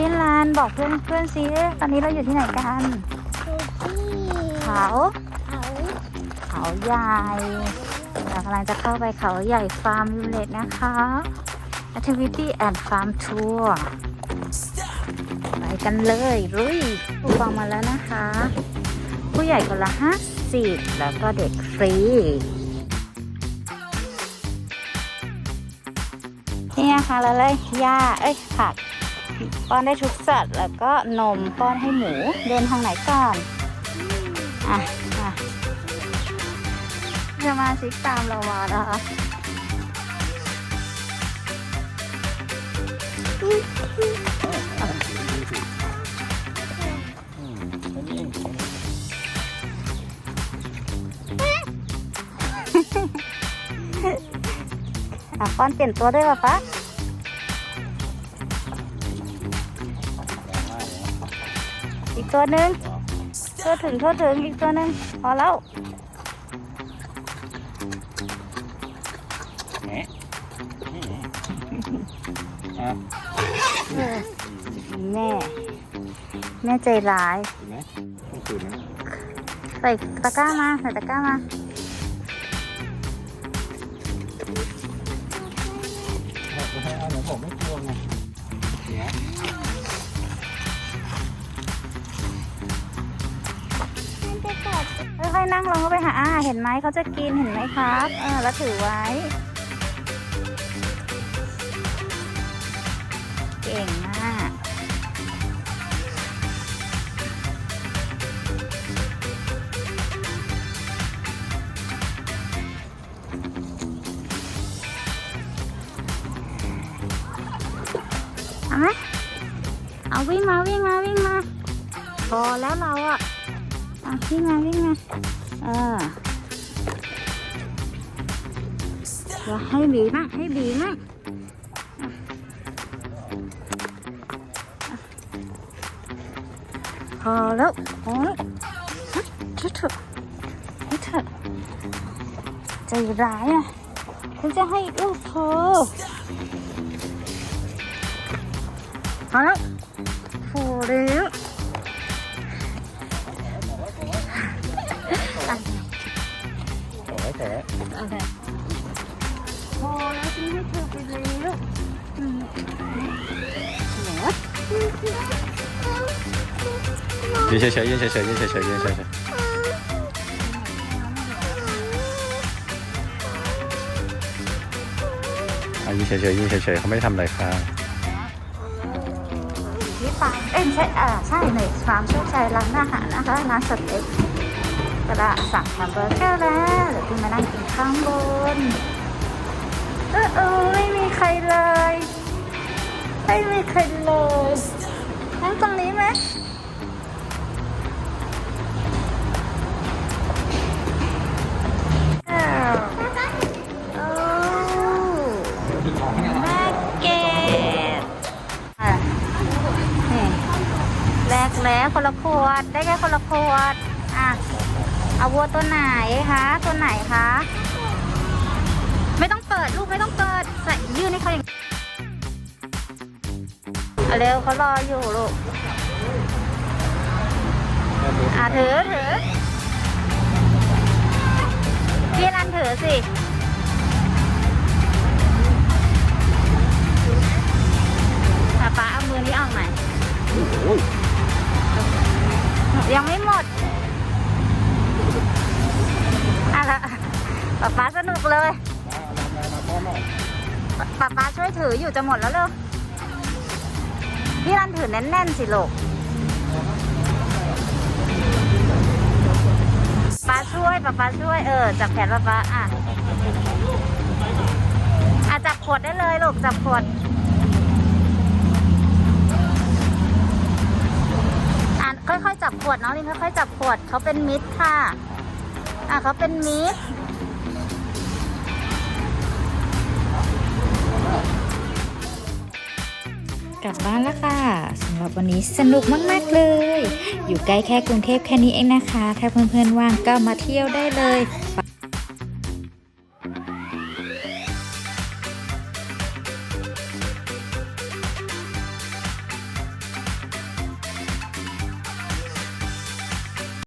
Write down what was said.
พี่ลานบอกเพื่อนเพื่อนซิตอนนี้เราอยู่ที่ไหนกันเขาเขาเขาใหญ่เรากำลังจะเข้าไปเขาใหญ่ฟาร์มวิเลจนะคะ Activity and Farm Tour ไปกันเลยลุยผู้ฟังมาแล้วนะคะ ผู้ใหญ่คนละห้าสิบแล้วก็เด็กฟรีนี่นะคะแล้วเลยหญ้าเอ้ยผัก ป้อนได้ทุกสัตว์แล้วก็นมป้อนให้หมูเดินทางไหนก่อนอะอะมาชิกตามเรามานะคะอะป้อนเปลี่ยนตัวด้วยป่ะป๊า อีกตัวหนึ่งตัวถึงตัวถึงอีกตัวหนึ่งพอแล้วแหมอะแม่แม่ใจร้ายเห็นไหมต้องคืนนะใส่ตะกร้ามาใส่ตะกร้ามาให้เอาหนูผมไม่กลัวไง นั่งลงก็ไปหาอาเห็นไหมเขาจะกินเห็นไหมครับเออแล้วถือไว้ เก่งมากเอาไหมเอาวิ่งมาวิ่งมาวิ่งมาพอแล้วเราอะ่ะ วิ่งมาวิ่งมาเออเดี๋ยวให้บีมั่งให้บีมั่งพอแล้วพอแล้วฮะเถอะเถอะให้เถอะใจร้ายอะฉันจะให้ลูกเธอพอแล้วพอแล้ว โอเคพอแล้วฉันให้เธอไปแล้วอืมเหรอยืนเฉยๆยืนเฉยๆยืนเฉยๆยืนเฉยๆอะยืนเฉยๆยืนเฉยๆเขาไม่ได้ทำอะไรค่ะที่ฟาร์มเอ้ยไม่ใช่อ่าใช่ในฟาร์มโชคชัยร้านอาหารนะคะร้านสเต็ก กระสั่งแฮมเบอร์เกอร์แล้วเดี๋ยวพี่มานั่งกินข้างบน เออเออไม่มีใครเลย ไม่มีใครเลยนั่งตรงนี้ไหมอ้าวโอ้แม่เกดอะนี่แลกแล้วคนละขวด ได้แค่คนละขวด อะ เอาวัวตัวไหนคะตัวไหนคะไม่ต้องเปิดลูกไม่ต้องเปิดใส่ยื่นให้เขาอย่างเร็วเขารออยู่ลูกอะถือถือพี่รันถือสิ ป้าป้าสนุกเลยป๊าป๊าช่วยถืออยู่จะหมดแล้วเร็วพี่รันถือแน่นๆสิลูกป๊าช่วยป๊าป๊าช่วยเออจับแขนป๊าป๊าอะอะจับขวดได้เลยลูกจับขวดอะค่อยๆจับขวดน้องลินค่อยๆจับขวดเขาเป็นมิตรค่ะ อะเขาเป็นมิตร กลับบ้านแล้วค่ะสำหรับวันนี้สนุกมาก ๆ เลย อยู่ใกล้แค่กรุงเทพแค่นี้เองนะคะ ถ้าเพื่อนๆว่างก็มาเที่ยวได้เลย